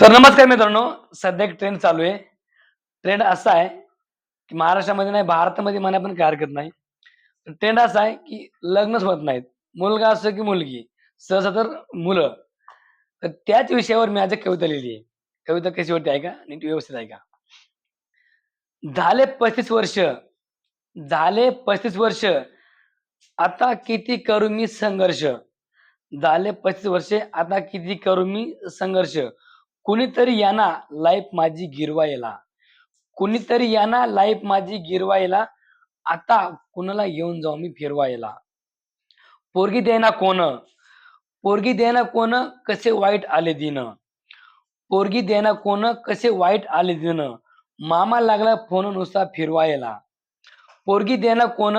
तर नमस्कार मित्रांनो सध्या एक ट्रेंड चालू आहे. ट्रेंड असा आहे की महाराष्ट्रामध्ये नाही भारतामध्ये म्हणा पण काय हरकत नाही ट्रेंड असा आहे की लग्नच होत नाहीत. मुलगा असो की मुलगी सहसा तर मुलं. तर त्याच विषयावर मी आज एक कविता लिहिली आहे. कविता कशी होती ऐका नीट व्यवस्थित ऐका. झाले पस्तीस वर्ष झाले पस्तीस वर्ष आता किती करू मी संघर्ष? झाले पस्तीस वर्षे आता किती करू मी संघर्ष? कुणीतरी यांना लाईफ माझी गिरवायला. कुणीतरी यांना लाईफ माझी गिरवायला. आता कुणाला येऊन जाऊ मी फिरवायला? पोरगी देना कोण? पोरगी देना कोण? कसे वाईट आले दिन? पोरगी देना कोण? कसे वाईट आले दिन? मामा लागला फोन नुसता फिरवायला. पोरगी देना कोण?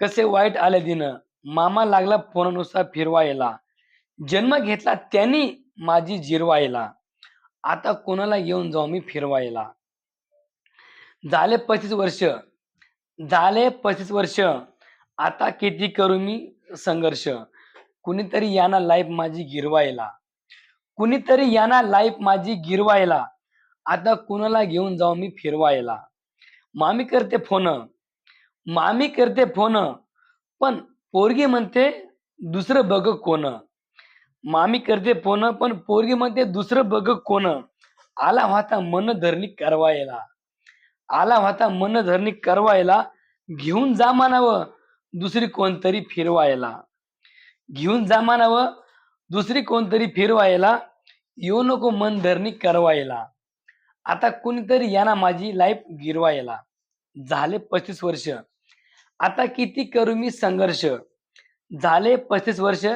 कसे वाईट आले दिन? मामा लागला फोन नुसता फिरवायला. जन्म घेतला त्यांनी माझी जिरवायला. आता कोणाला घेऊन जाऊ मी फिरवायला? झाले पस्तीस वर्ष. झाले पस्तीस वर्ष. आता किती करू मी संघर्ष? कुणीतरी यांना लाईफ माझी गिरवायला. कुणीतरी यांना लाईफ माझी गिरवायला. आता कुणाला घेऊन जाऊ मी फिरवायला? मामी करते फोन. मामी करते फोन. पण पोरगी म्हणते दुसरं बघ कोण. मामी करते फोन पण पोरगी म्हणते दुसरं बघ कोण. आला होता मन धरणी करवायला. आला होता मन धरणी करवायला घेऊन जा म्हणावं दुसरी कोणतरी फिरवायला. घेऊन जा म्हणावं दुसरी कोणतरी फिरवायला येऊ नको मन धरणी करवायला. आता कुणीतरी यांना माझी लाईफ गिरवायला. झाले पस्तीस वर्ष. आता किती करू मी संघर्ष? झाले पस्तीस वर्ष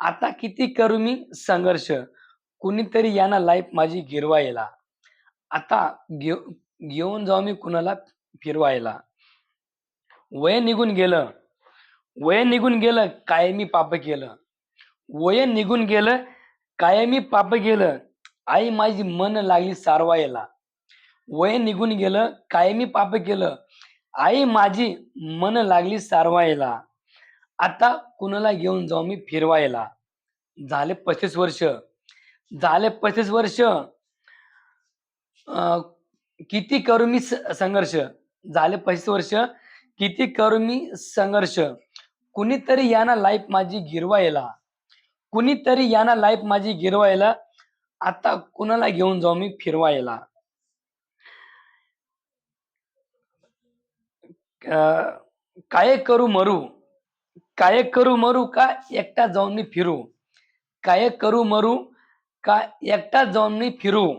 आता किती करू मी संघर्ष? कुणीतरी यांना लाईफ माझी गिरवायला. आता घेऊ घेऊन जाऊ मी कुणाला फिरवायला. वय निघून गेलं. वय निघून गेलं कायमी पाप केलं. वय निघून गेलं काय मी पाप केलं. आई माझी मन लागली सारवायला. वय निघून गेलं काय मी पाप केलं. आई माझी मन लागली सारवायला. आता कुणाला घेऊन जाऊ मी फिरवायला? झाले पस्तीस वर्ष. झाले पस्तीस वर्ष. अं, किती करू मी स- संघर्ष? झाले पस्तीस वर्ष. किती करू मी संघर्ष? कुणीतरी यांना लाईफ माझी गिरवायला. कुणीतरी यांना लाईफ माझी गिरवायला. आता कुणाला घेऊन जाऊ मी फिरवायला? अं, काय करू मरू? काय करू मरू का एकटा जाऊन मी फिरू? काय करू मरू का एकटा जाऊन मी फिरू?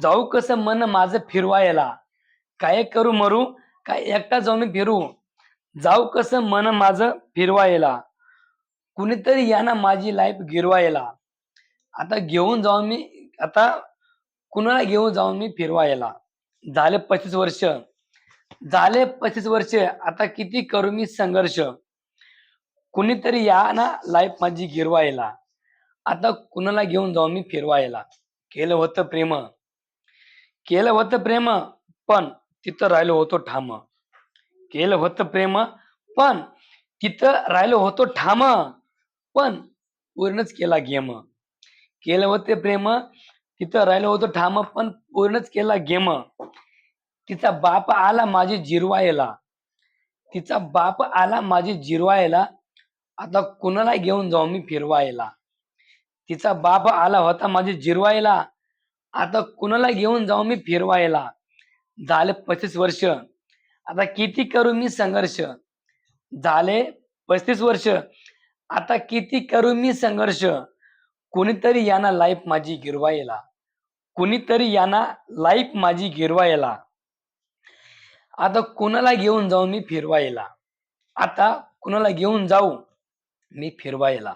जाऊ कसं मन माझं फिरवायला? काय करू मरू का एकटा जाऊन मी फिरू? जाऊ कसं मन माझं फिरवायला? कुणीतरी यांना माझी लाईफ गिरवायला. आता घेऊन जाऊन मी आता कुणाला घेऊन जाऊन मी फिरवायला? झाले पस्तीस वर्ष. झाले पस्तीस वर्ष. आता किती करू मी संघर्ष? कुणीतरी या ना लाईफ माझी गिरवायला. आता कुणाला घेऊन जाऊ मी फिरवायला? केलं होतं प्रेम. केलं होतं प्रेम पण तिथं राहिलो होतो ठाम. केलं होतं प्रेम पण तिथं राहिलो होतो ठाम. पण पूर्णच केला गेम. केलं होते प्रेम तिथं राहिलो होतो ठाम पण पूर्णच केला गेम. तिचा बाप आला माझी जिरवायला. तिचा बाप आला माझी जिरवायला आता कुणाला घेऊन जाऊ मी फिरवायला. तिचा बाप आला होता माझी जिरवायला. आता कुणाला घेऊन जाऊ मी फिरवायला. झाले पस्तीस वर्ष. आता किती करू मी संघर्ष? झाले पस्तीस वर्ष. आता किती करू मी संघर्ष? कुणीतरी यांना लाईफ माझी गिरवायला. कुणीतरी यांना लाईफ माझी गिरवायला. आता कुणाला घेऊन जाऊ मी फिरवायला? आता कुणाला घेऊन जाऊ? मी फिरवायला